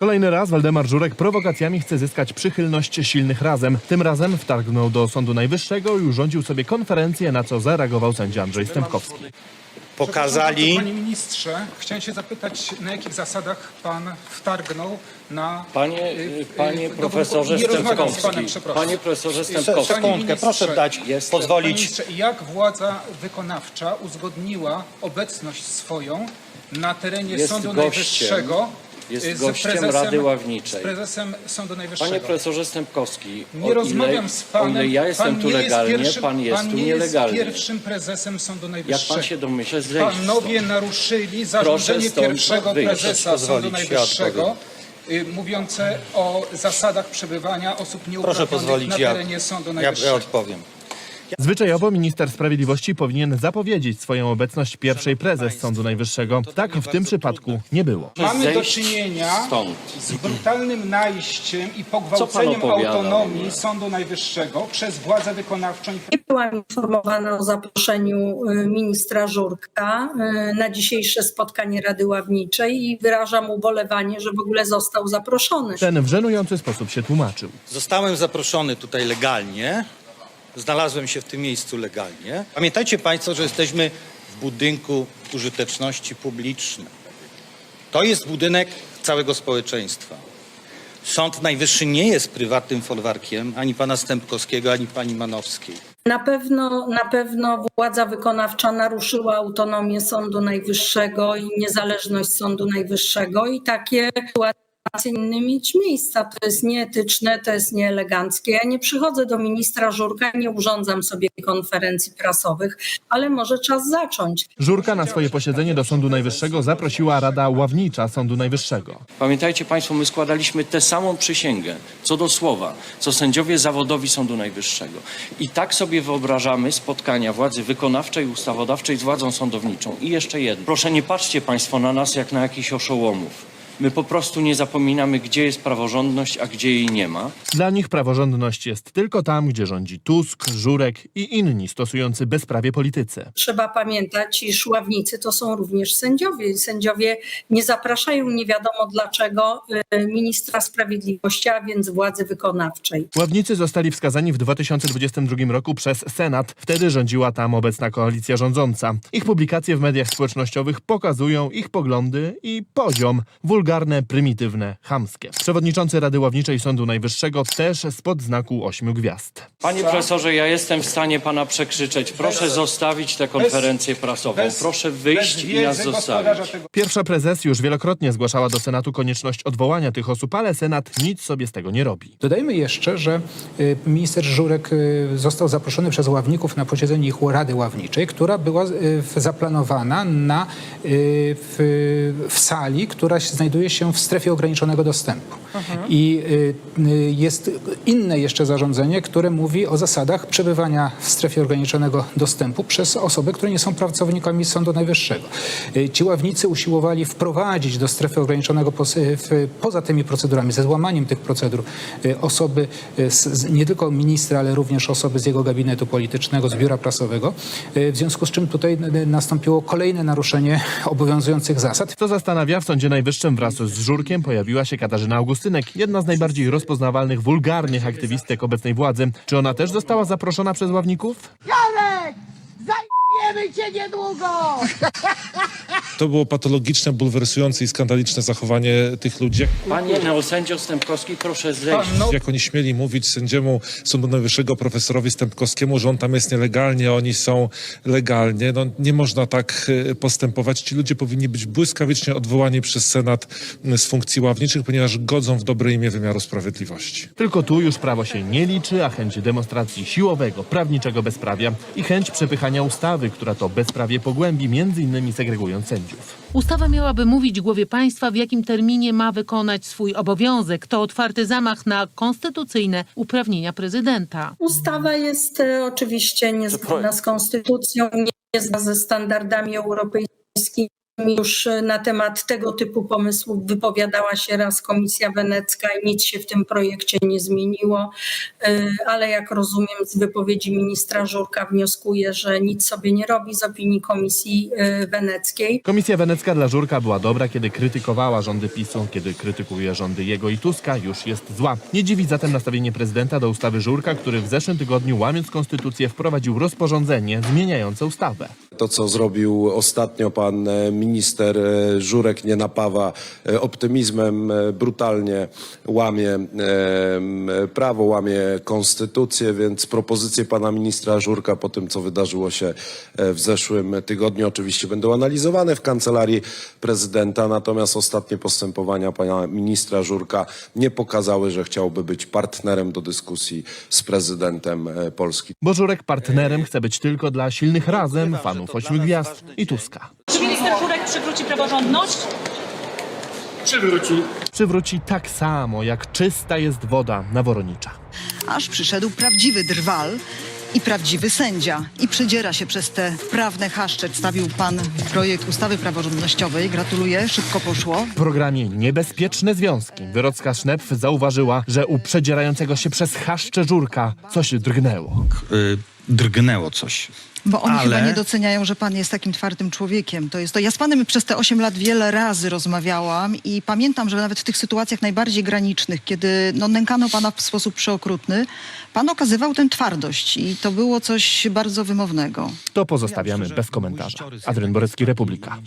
Kolejny raz Waldemar Żurek prowokacjami chce zyskać przychylność silnych razem. Tym razem wtargnął do Sądu Najwyższego i urządził sobie konferencję, na co zareagował sędzia Andrzej Stępkowski. pokazali. Panie ministrze, chciałem się zapytać, na jakich zasadach pan wtargnął na... Panie, y, y, panie do- profesorze nie rozmawiam z Stępkowski. panem, przepraszam. Panie profesorze Panie Stępkowski. Sekundkę, proszę dać, Jest- Panie pozwolić. ministrze, jak władza wykonawcza uzgodniła obecność swoją na terenie Jest Sądu gościem- Najwyższego jest z gościem prezesem, Rady Ławniczej. Z prezesem Sądu Najwyższego. Panie profesorze Stępkowski, nie o rozmawiam ile, z panem. o ile ja jestem pan tu nie legalnie, pierwszym, pan jest tu nie nielegalnie. jest pierwszym prezesem Sądu Jak Najwyższego. pan się domyśla, zejść Panowie stąd. naruszyli zarządzenie pierwszego wyjść. prezesa Proszę Sądu pozwolić, ja Najwyższego y, mówiące o zasadach przebywania osób Proszę nieuprawnionych pozwolić, na ja, terenie Sądu ja, Najwyższego. ja odpowiem. Zwyczajowo minister sprawiedliwości powinien zapowiedzieć swoją obecność pierwszej prezes Sądu Najwyższego. Tak w tym przypadku nie było. Mamy do czynienia stąd. z brutalnym najściem i pogwałceniem autonomii Sądu Najwyższego przez władzę wykonawczą i Nie byłam informowana o zaproszeniu y, ministra Żurka y, na dzisiejsze spotkanie Rady Ławniczej i wyrażam ubolewanie, że w ogóle został zaproszony. Ten w żenujący sposób się tłumaczył. Zostałem zaproszony tutaj legalnie. Znalazłem się w tym miejscu legalnie. Pamiętajcie Państwo, że jesteśmy w budynku użyteczności publicznej. To jest budynek całego społeczeństwa. Sąd Najwyższy nie jest prywatnym folwarkiem ani pana Stępkowskiego, ani pani Manowskiej. Na pewno, na pewno władza wykonawcza naruszyła autonomię Sądu Najwyższego i niezależność Sądu Najwyższego i takie sytuacje powinny mieć miejsca. To jest nieetyczne, to jest nieeleganckie. Ja nie przychodzę do ministra Żurka, nie urządzam sobie konferencji prasowych, ale może czas zacząć. Żurka na swoje posiedzenie do Sądu Najwyższego zaprosiła Rada Ławnicza Sądu Najwyższego. Pamiętajcie Państwo, my składaliśmy tę samą przysięgę, co do słowa, co sędziowie zawodowi Sądu Najwyższego. I tak sobie wyobrażamy spotkania władzy wykonawczej, ustawodawczej z władzą sądowniczą. I jeszcze jedno. Proszę nie patrzcie Państwo na nas jak na jakichś oszołomów. My po prostu nie zapominamy, gdzie jest praworządność, a gdzie jej nie ma. Dla nich praworządność jest tylko tam, gdzie rządzi Tusk, Żurek i inni stosujący bezprawie polityce. Trzeba pamiętać, iż ławnicy to są również sędziowie. Sędziowie nie zapraszają nie wiadomo dlaczego y, ministra sprawiedliwości, a więc władzy wykonawczej. Ławnicy zostali wskazani w 2022 roku przez Senat. Wtedy rządziła tam obecna koalicja rządząca. Ich publikacje w mediach społecznościowych pokazują ich poglądy i poziom wulgarne, prymitywne, chamskie. Przewodniczący Rady Ławniczej Sądu Najwyższego też spod znaku ośmiu gwiazd. Panie profesorze, ja jestem w stanie pana przekrzyczeć. Proszę zostawić tę konferencję prasową. Proszę wyjść i nas zostawić. Pierwsza prezes już wielokrotnie zgłaszała do Senatu konieczność odwołania tych osób, ale Senat nic sobie z tego nie robi. Dodajmy jeszcze, że y, minister Żurek y, został zaproszony przez ławników na posiedzenie ich Rady Ławniczej, która była y, w- zaplanowana na, y, w, w sali, która się znajduje się w strefie ograniczonego dostępu. I y, y, jest inne jeszcze zarządzenie, które mówi o zasadach przebywania w strefie ograniczonego dostępu przez osoby, które nie są pracownikami Sądu Najwyższego. Y, Ci ławnicy usiłowali wprowadzić do strefy ograniczonego poza tymi procedurami, ze złamaniem tych procedur, osoby z, nie tylko ministra, ale również osoby z jego gabinetu politycznego, z biura prasowego, w związku z czym tutaj nastąpiło kolejne naruszenie obowiązujących zasad. Co zastanawia, w Sądzie Najwyższym wraz z Żurkiem pojawiła się Katarzyna Augustynek, jedna z najbardziej rozpoznawalnych, wulgarnych aktywistek obecnej władzy. Czy ona też została zaproszona przez ławników? Zajmiemy cię niedługo! To było patologiczne, bulwersujące i skandaliczne zachowanie tych ludzi. Jak, Panie neosędzio Stępkowski, proszę zejść. No, jak oni śmieli mówić sędziemu Sądu Najwyższego profesorowi Stępkowskiemu, że on tam jest nielegalnie, a oni są legalnie. No, nie można tak e, postępować. Ci ludzie powinni być błyskawicznie odwołani przez Senat m, z funkcji ławniczych, ponieważ godzą w dobre imię wymiaru sprawiedliwości. Tylko tu już prawo się nie liczy, a chęć demonstracji siłowego, prawniczego bezprawia i chęć przepychania ustawy, która to bezprawie pogłębi, między innymi segregując sędziów. Ustawa miałaby mówić głowie państwa, w jakim terminie ma wykonać swój obowiązek. To otwarty zamach na konstytucyjne uprawnienia prezydenta. Ustawa jest e, oczywiście niezgodna z konstytucją, nie jest ze standardami europejskimi. Już e, na temat tego typu pomysłów wypowiadała się raz Komisja Wenecka i nic się w tym projekcie nie zmieniło, E, ale jak rozumiem z wypowiedzi ministra Żurka wnioskuje, że nic sobie nie robi z opinii Komisji e, Weneckiej. Komisja Wenecka dla Żurka była dobra, kiedy krytykowała rządy PiSu, kiedy krytykuje rządy jego i Tuska, już jest zła. Nie dziwi zatem nastawienie prezydenta do ustawy Żurka, który w zeszłym tygodniu, łamiąc konstytucję, wprowadził rozporządzenie zmieniające ustawę. To, co zrobił ostatnio pan e, minister e, Żurek, nie napawa e, optymizmem, brutalnie łamie prawo, łamie konstytucję, więc propozycje pana ministra Żurka po tym, co wydarzyło się w zeszłym tygodniu, oczywiście będą analizowane w kancelarii prezydenta, natomiast ostatnie postępowania pana ministra Żurka nie pokazały, że chciałby być partnerem do dyskusji z prezydentem Polski. Bo Żurek partnerem chce być tylko dla silnych razem, fanów ośmiu gwiazd i Tuska. Czy minister Żurek przywróci praworządność? Przywróci tak samo, jak czysta jest woda na Woronicza. aż przyszedł prawdziwy drwal i prawdziwy sędzia. I przedziera się przez te prawne chaszcze. Przedstawił pan projekt ustawy praworządnościowej. Gratuluję, szybko poszło. W programie Niebezpieczne Związki Wyrocka Sznepf zauważyła, że u przedzierającego się przez chaszcze Żurka coś drgnęło. Drgnęło coś. Bo oni Ale- chyba nie doceniają, że pan jest takim twardym człowiekiem. To jest to. Ja z panem przez te 8 lat wiele razy rozmawiałam i pamiętam, że nawet w tych sytuacjach najbardziej granicznych, kiedy no, nękano pana w sposób przeokrutny, pan okazywał tę twardość i to było coś bardzo wymownego. To pozostawiamy bez komentarza. Adrian Borecki, Republika.